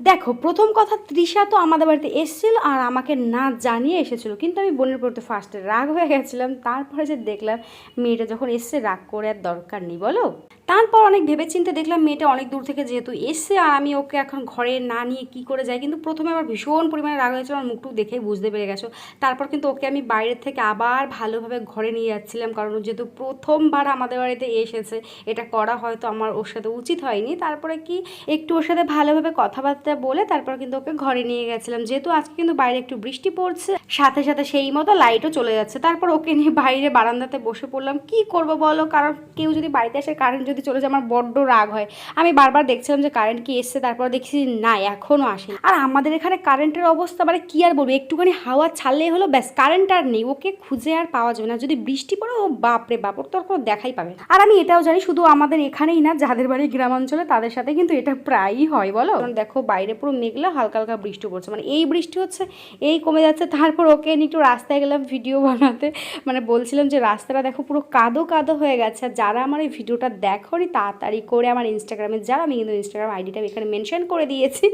দেখো, প্রথম কথা, তৃষা তো আমাদের বাড়িতে এসেছিল আর আমাকে না জানিয়ে এসেছিল। কিন্তু আমি বোনের পড়তে ফার্স্টে রাগ হয়ে গেছিলাম। তারপরে যে দেখলাম, মেয়েটা যখন এসছে, রাগ করে আর দরকার নেই, বলো? তারপর অনেক ভেবেচিন্তে দেখলাম মেয়েটা অনেক দূর থেকে যেহেতু এসছে আর আমি ওকে এখন ঘরে না নিয়ে কি করে যাই। কিন্তু প্রথমে আমার ভীষণ পরিমাণে রাগ হয়েছিল, আমার মুখটুক দেখেই বুঝতে পেরে গেছো। তারপর কিন্তু ওকে আমি বাইরের থেকে আবার ভালোভাবে ঘরে নিয়ে যাচ্ছিলাম, কারণ যেহেতু প্রথমবার আমাদের বাড়িতে এসেছে, এটা করা হয়তো আমার ওর সাথে উচিত হয়নি। তারপরে কি একটু ওর সাথে ভালোভাবে কথাবার্তা বলে তারপর কিন্তু ওকে ঘরে নিয়ে গেছিলাম। যেহেতু আজকে কিন্তু বাইরে একটু বৃষ্টি পড়ছে, সাথে সাথে সেই মতো লাইটও চলে যাচ্ছে। তারপর ওকে নিয়ে বাইরে বারান্দাতে বসে পড়লাম। কি করব বলো? কারণ কেউ যদি বাড়িতে আসে কারেন্ট যদি চলে যায়, আমার বড্ড রাগ হয়। আমি বারবার দেখছিলাম যে কারেন্ট কি এসছে, তারপর দেখছি না, এখনও আসে আর আমাদের এখানে কারেন্টের অবস্থা মানে কি আর বলব, একটুখানি হাওয়া ছাড়লেই হলো ব্যাস কারেন্ট আর নেই, ওকে খুঁজে আর পাওয়া যাবে না। যদি বৃষ্টি পড়ে, ও বাপরে বাপ, ওর তো আর কোনো দেখাই পাবে। আর আমি এটাও জানি, শুধু আমাদের এখানেই না, যাদের বাড়ি গ্রামাঞ্চলে, তাদের সাথে কিন্তু এটা প্রায়ই হয়, বলো? দেখো, বাইরে পুরো মেঘলা, হালকা হালকা বৃষ্টি পড়ছে। মানে এই বৃষ্টি হচ্ছে, এই কমে যাচ্ছে, তারপর ওকে নিয়ে একটু রাস্তায় গেলাম ভিডিও বানাতে। মানে বলছিলাম যে, রাস্তাটা দেখো পুরো কাদো কাদো হয়ে গেছে। আর যারা আমার এই ভিডিওটা দেখোনি তাড়াতাড়ি করে আমার ইনস্টাগ্রামে যারা আমি কিন্তু ইনস্টাগ্রাম আইডিটা এখানে মেনশন করে দিয়েছি।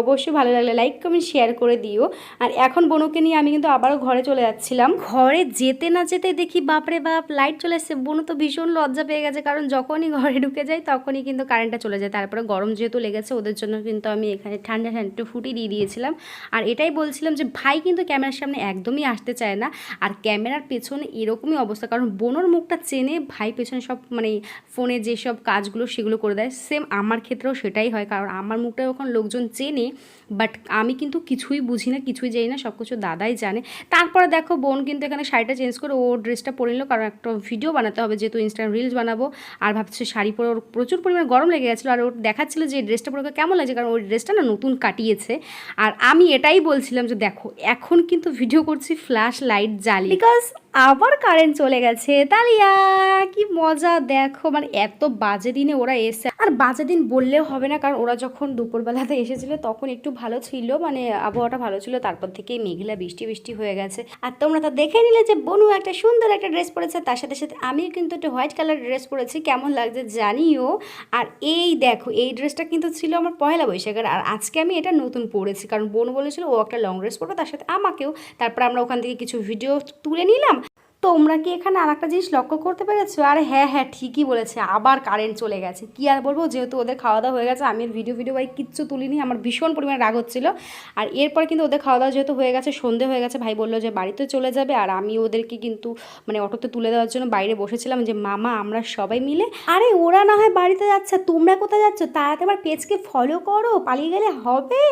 অবশ্যই ভালো লাগলে লাইক কমেন্ট শেয়ার করে দিও। আর এখন বনুকে নিয়ে আমি কিন্তু আবারও ঘরে চলে যাচ্ছিলাম। ঘরে যেতে না যেতে দেখি বাপরে বাপ লাইট চলে এসছে। বনু তো ভীষণ লজ্জা পেয়ে গেছে, কারণ যখনই ঘরে ঢুকে যাই তখনই কিন্তু কারেন্টটা চলে যায়। তারপরে গরম যেহেতু লেগেছে, ওদের জন্য কিন্তু আমি এখানে ঠান্ডা ঠান্ডা একটু ফুটি দিয়ে দিয়েছিলাম। আর এটাই বলছিলাম যে, ভাই কিন্তু ক্যামেরার সামনে একদমই আসতে চায় না। আর ক্যামেরার পেছনে এরকমই অবস্থা, কারণ বোনর মুখটা চেনে ভাই পেছনে সব মানে ফোনে যেসব কাজগুলো সেগুলো করে দেয়। সেম আমার ক্ষেত্রেও সেটাই হয়, কারণ আমার মুখটা যখন লোকজন চেনে বাট আমি কিন্তু কিছুই বুঝি না, কিছুই জানি না সব কিছু দাদাই জানে। তারপরে দেখো, বোন কিন্তু এখানে শাড়িটা চেঞ্জ করে ও ড্রেসটা পরে নিল, কারণ একটা ভিডিও বানাতে হবে, যেহেতু ইনস্টাগ্রাম রিলস বানাবো, আর ভাবছে শাড়ি পরে ওর প্রচুর পরিমাণে গরম লেগে গেছিল, আর ওর দেখাচ্ছিল যে ড্রেসটা পরে কেমন লাগছে, কারণ ওই ড্রেসটা না নতুন কাটিয়েছে। আর আমি এটাই বলছিলাম যে দেখো, এখন কিন্তু ভিডিও করছি ফ্ল্যাশ লাইট জ্বালি বিকজ আবার কারেন্ট চলে গেছে। তালিয়া, কি মজা, দেখো মানে এত বাজে দিনে ওরা এসছে আর বাজে দিন বললেও হবে না, কারণ ওরা যখন দুপুরবেলাতে এসেছিল, তখন একটু ভালো ছিল মানে আবহাওয়াটা ভালো ছিল, তারপর থেকে মেঘলা বৃষ্টি বৃষ্টি হয়ে গেছে। আর তোমরা তো দেখে নিলে যে বনু একটা সুন্দর একটা ড্রেস পরেছে, তার সাথে সাথে আমিও কিন্তু একটা হোয়াইট কালার ড্রেস পরেছি, কেমন লাগছে জানিও। আর এই দেখো, এই ড্রেসটা কিন্তু ছিল আমার পয়লা বৈশাখের, আর আজকে আমি এটা নতুন পরেছি, কারণ বোন বলেছিল ও একটা লং ড্রেস পরবে, তার সাথে আমাকেও। তারপর আমরা ওখান থেকে কিছু ভিডিও তুলে নিলাম তোমরা কি এখানে আর একটা জিনিস লক্ষ্য করতে পেরেছ? আর হ্যাঁ হ্যাঁ ঠিকই বলেছে। আবার কারেন্ট চলে গেছে। কি আর বলব? যেহেতু ওদের খাওয়া দাওয়া হয়ে গেছে, আমি ভিডিও ভিডিও ভাই কিচ্ছু তুলিনি। আমার ভীষণ পরিমাণে রাগ হচ্ছিল। আর এরপর কিন্তু ওদের খাওয়া দাওয়া যেহেতু হয়ে গেছে, সন্ধে হয়ে গেছে, ভাই বলল যে বাড়িতে চলে যাবে। আর আমি ওদেরকে কিন্তু মানে অটোতে তুলে দেওয়ার জন্য বাইরে বসেছিলাম যে, মামা, আমরা সবাই মিলে আরে ওরা না হয় বাড়িতে যাচ্ছে, তোমরা কোথায় যাচ্ছ? তাড়াতাড়ি আমার পেজকে ফলো করো, পালিয়ে গেলে হবে।